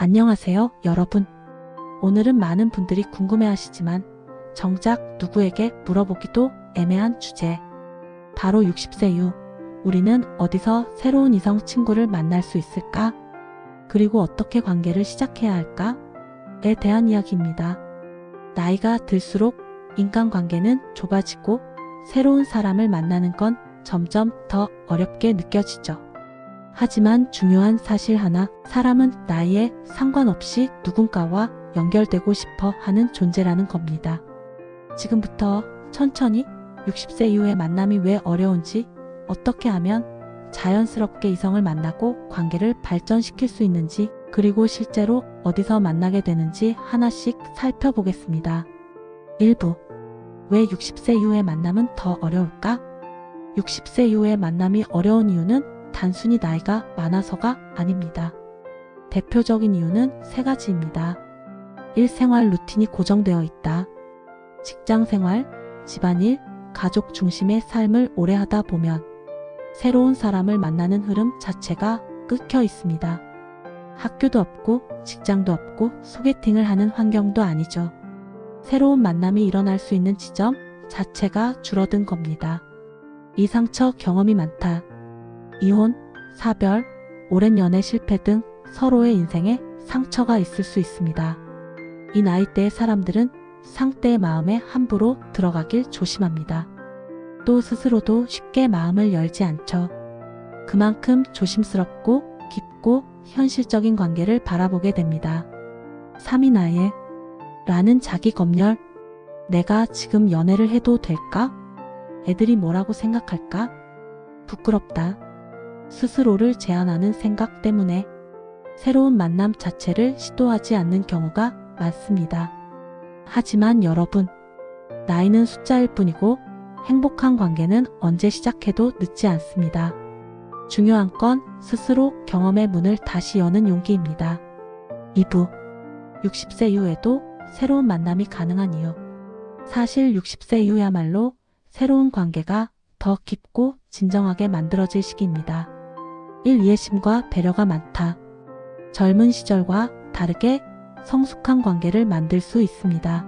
안녕하세요, 여러분. 오늘은 많은 분들이 궁금해 하시지만 정작 누구에게 물어보기도 애매한 주제. 바로 60세 이후 우리는 어디서 새로운 이성 친구를 만날 수 있을까? 그리고 어떻게 관계를 시작해야 할까?에 대한 이야기입니다. 나이가 들수록 인간관계는 좁아지고 새로운 사람을 만나는 건 점점 더 어렵게 느껴지죠. 하지만 중요한 사실 하나, 사람은 나이에 상관없이 누군가와 연결되고 싶어 하는 존재라는 겁니다. 지금부터 천천히 60세 이후의 만남이 왜 어려운지, 어떻게 하면 자연스럽게 이성을 만나고 관계를 발전시킬 수 있는지, 그리고 실제로 어디서 만나게 되는지 하나씩 살펴보겠습니다. 1부. 왜 60세 이후의 만남은 더 어려울까? 60세 이후의 만남이 어려운 이유는 단순히 나이가 많아서가 아닙니다. 대표적인 이유는 세 가지입니다. 1. 생활 루틴이 고정되어 있다. 직장 생활, 집안일, 가족 중심의 삶을 오래 하다 보면 새로운 사람을 만나는 흐름 자체가 끊겨 있습니다. 학교도 없고 직장도 없고 소개팅을 하는 환경도 아니죠. 새로운 만남이 일어날 수 있는 지점 자체가 줄어든 겁니다. 이 상처 경험이 많다. 이혼, 사별, 오랜 연애 실패 등 서로의 인생에 상처가 있을 수 있습니다. 이 나이대의 사람들은 상대의 마음에 함부로 들어가길 조심합니다. 또 스스로도 쉽게 마음을 열지 않죠. 그만큼 조심스럽고 깊고 현실적인 관계를 바라보게 됩니다. 3위 나이에 라는 자기 검열. 내가 지금 연애를 해도 될까? 애들이 뭐라고 생각할까? 부끄럽다. 스스로를 제한하는 생각 때문에 새로운 만남 자체를 시도하지 않는 경우가 많습니다. 하지만 여러분, 나이는 숫자일 뿐이고 행복한 관계는 언제 시작해도 늦지 않습니다. 중요한 건 스스로 경험의 문을 다시 여는 용기입니다. 2부 60세 이후에도 새로운 만남이 가능한 이유 사실 60세 이후야말로 새로운 관계가 더 깊고 진정하게 만들어질 시기입니다. 1. 이해심과 배려가 많다. 젊은 시절과 다르게 성숙한 관계를 만들 수 있습니다.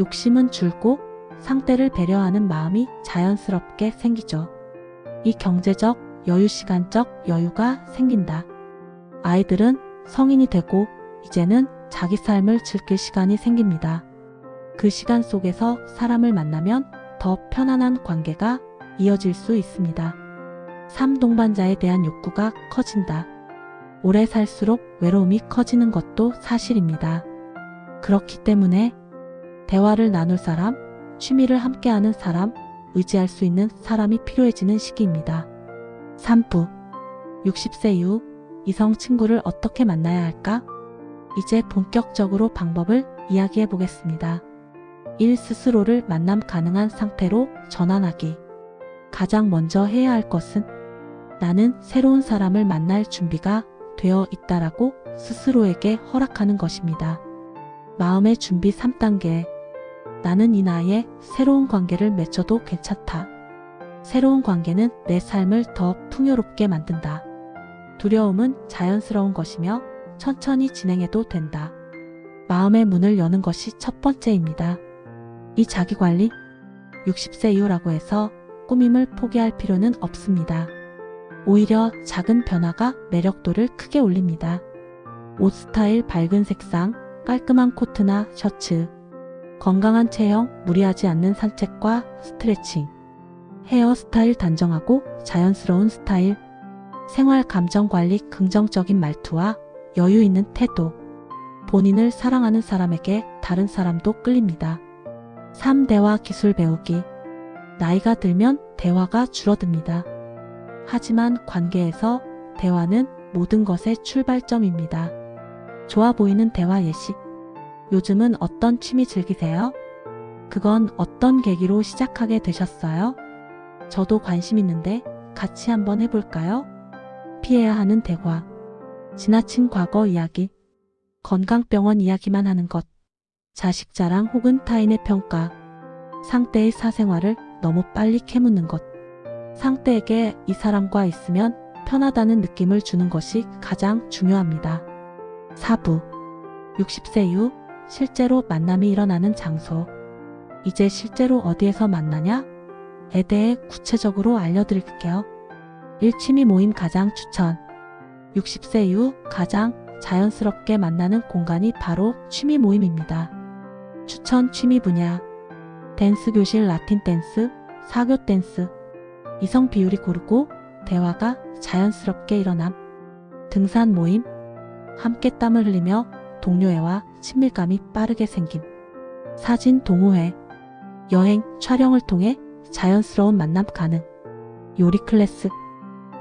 욕심은 줄고 상대를 배려하는 마음이 자연스럽게 생기죠. 이 경제적, 여유 시간적 여유가 생긴다. 아이들은 성인이 되고 이제는 자기 삶을 즐길 시간이 생깁니다. 그 시간 속에서 사람을 만나면 더 편안한 관계가 이어질 수 있습니다. 3. 동반자에 대한 욕구가 커진다. 오래 살수록 외로움이 커지는 것도 사실입니다. 그렇기 때문에 대화를 나눌 사람, 취미를 함께하는 사람, 의지할 수 있는 사람이 필요해지는 시기입니다. 3부 60세 이후 이성 친구를 어떻게 만나야 할까? 이제 본격적으로 방법을 이야기해 보겠습니다. 1. 스스로를 만남 가능한 상태로 전환하기. 가장 먼저 해야 할 것은 나는 새로운 사람을 만날 준비가 되어 있다라고 스스로에게 허락하는 것입니다. 마음의 준비 3단계. 나는 이 나이에 새로운 관계를 맺혀도 괜찮다. 새로운 관계는 내 삶을 더 풍요롭게 만든다. 두려움은 자연스러운 것이며 천천히 진행해도 된다. 마음의 문을 여는 것이 첫 번째입니다. 이 자기관리 60세 이후라고 해서 꾸밈을 포기할 필요는 없습니다. 오히려 작은 변화가 매력도를 크게 올립니다. 옷 스타일 밝은 색상, 깔끔한 코트나 셔츠, 건강한 체형, 무리하지 않는 산책과 스트레칭, 헤어스타일 단정하고 자연스러운 스타일, 생활 감정 관리 긍정적인 말투와 여유 있는 태도, 본인을 사랑하는 사람에게 다른 사람도 끌립니다. 3. 대화 기술 배우기. 나이가 들면 대화가 줄어듭니다. 하지만 관계에서 대화는 모든 것의 출발점입니다. 좋아 보이는 대화 예시. 요즘은 어떤 취미 즐기세요? 그건 어떤 계기로 시작하게 되셨어요? 저도 관심 있는데 같이 한번 해볼까요? 피해야 하는 대화. 지나친 과거 이야기. 건강병원 이야기만 하는 것. 자식 자랑 혹은 타인의 평가. 상대의 사생활을 너무 빨리 캐묻는 것. 상대에게 이 사람과 있으면 편하다는 느낌을 주는 것이 가장 중요합니다. 4부 60세 이후 실제로 만남이 일어나는 장소 이제 실제로 어디에서 만나냐? 에 대해 구체적으로 알려드릴게요. 1. 취미 모임 가장 추천 60세 이후 가장 자연스럽게 만나는 공간이 바로 취미 모임입니다. 추천 취미 분야 댄스 교실 라틴 댄스, 사교 댄스 이성 비율이 고르고 대화가 자연스럽게 일어남. 등산 모임. 함께 땀을 흘리며 동료애와 친밀감이 빠르게 생김. 사진 동호회. 여행 촬영을 통해 자연스러운 만남 가능. 요리 클래스.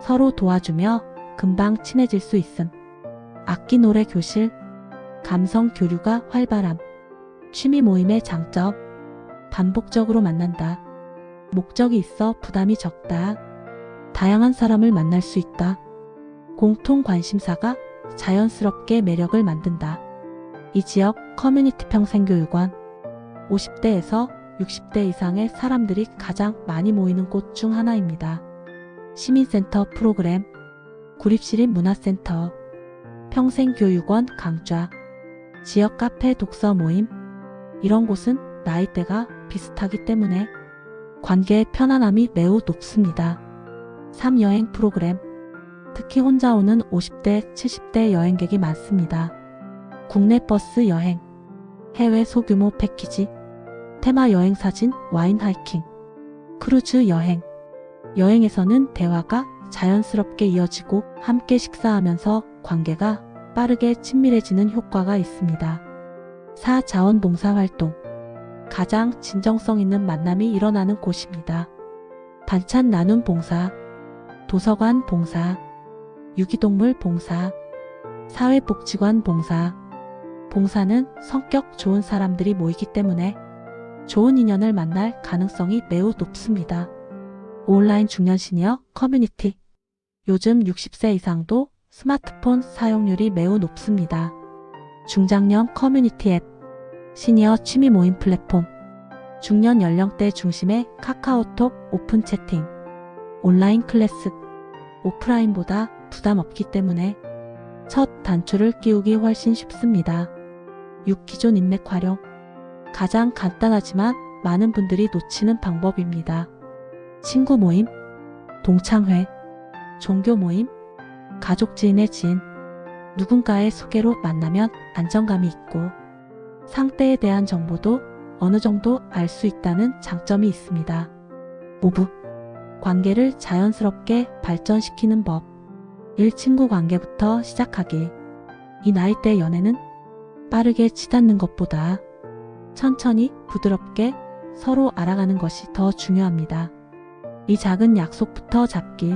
서로 도와주며 금방 친해질 수 있음. 악기 노래 교실. 감성 교류가 활발함. 취미 모임의 장점. 반복적으로 만난다 목적이 있어 부담이 적다. 다양한 사람을 만날 수 있다. 공통 관심사가 자연스럽게 매력을 만든다. 이 지역 커뮤니티 평생교육원. 50대에서 60대 이상의 사람들이 가장 많이 모이는 곳 중 하나입니다. 시민센터 프로그램, 구립시립 문화센터, 평생교육원 강좌, 지역 카페 독서 모임, 이런 곳은 나이대가 비슷하기 때문에 관계의 편안함이 매우 높습니다. 3. 여행 프로그램, 특히 혼자 오는 50대, 70대 여행객이 많습니다. 국내 버스 여행, 해외 소규모 패키지, 테마 여행 사진, 와인 하이킹, 크루즈 여행. 여행에서는 대화가 자연스럽게 이어지고 함께 식사하면서 관계가 빠르게 친밀해지는 효과가 있습니다. 4. 자원봉사 활동. 가장 진정성 있는 만남이 일어나는 곳입니다. 반찬 나눔 봉사, 도서관 봉사, 유기동물 봉사, 사회복지관 봉사. 봉사는 성격 좋은 사람들이 모이기 때문에 좋은 인연을 만날 가능성이 매우 높습니다. 온라인 중년 시니어 커뮤니티. 요즘 60세 이상도 스마트폰 사용률이 매우 높습니다. 중장년 커뮤니티 앱, 시니어 취미 모임 플랫폼, 중년 연령대 중심의 카카오톡 오픈 채팅, 온라인 클래스, 오프라인보다 부담 없기 때문에 첫 단추를 끼우기 훨씬 쉽습니다. 6. 기존 인맥 활용. 가장 간단하지만 많은 분들이 놓치는 방법입니다. 친구 모임, 동창회, 종교 모임, 가족 지인의 지인, 누군가의 소개로 만나면 안정감이 있고 상대에 대한 정보도 어느 정도 알 수 있다는 장점이 있습니다. 5부 관계를 자연스럽게 발전시키는 법 1. 친구 관계부터 시작하기 이 나이대 연애는 빠르게 치닫는 것보다 천천히 부드럽게 서로 알아가는 것이 더 중요합니다. 이 작은 약속부터 잡기.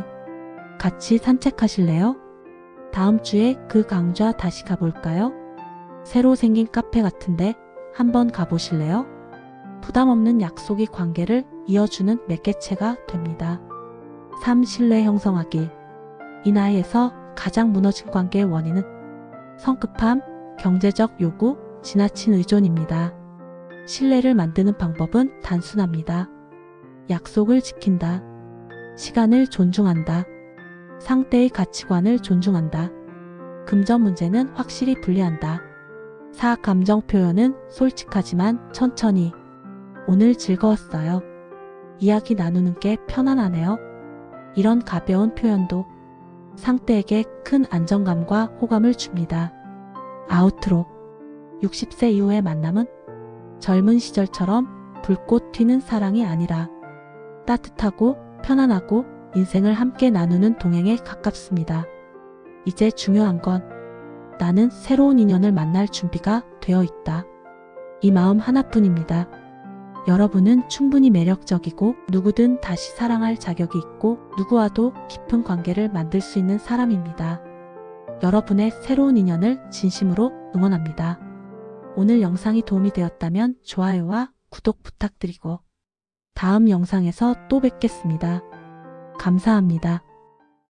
같이 산책하실래요? 다음 주에 그 강좌 다시 가볼까요? 새로 생긴 카페 같은데 한번 가보실래요? 부담 없는 약속이 관계를 이어주는 매개체가 됩니다. 3. 신뢰 형성하기. 이 나이에서 가장 무너진 관계의 원인은 성급함, 경제적 요구, 지나친 의존입니다. 신뢰를 만드는 방법은 단순합니다. 약속을 지킨다. 시간을 존중한다. 상대의 가치관을 존중한다. 금전 문제는 확실히 분리한다. 4. 감정 표현은 솔직하지만 천천히. 오늘 즐거웠어요. 이야기 나누는 게 편안하네요. 이런 가벼운 표현도 상대에게 큰 안정감과 호감을 줍니다. 아우트로 60세 이후의 만남은 젊은 시절처럼 불꽃 튀는 사랑이 아니라 따뜻하고 편안하고 인생을 함께 나누는 동행에 가깝습니다. 이제 중요한 건 나는 새로운 인연을 만날 준비가 되어 있다. 이 마음 하나뿐입니다. 여러분은 충분히 매력적이고 누구든 다시 사랑할 자격이 있고 누구와도 깊은 관계를 만들 수 있는 사람입니다. 여러분의 새로운 인연을 진심으로 응원합니다. 오늘 영상이 도움이 되었다면 좋아요와 구독 부탁드리고 다음 영상에서 또 뵙겠습니다. 감사합니다.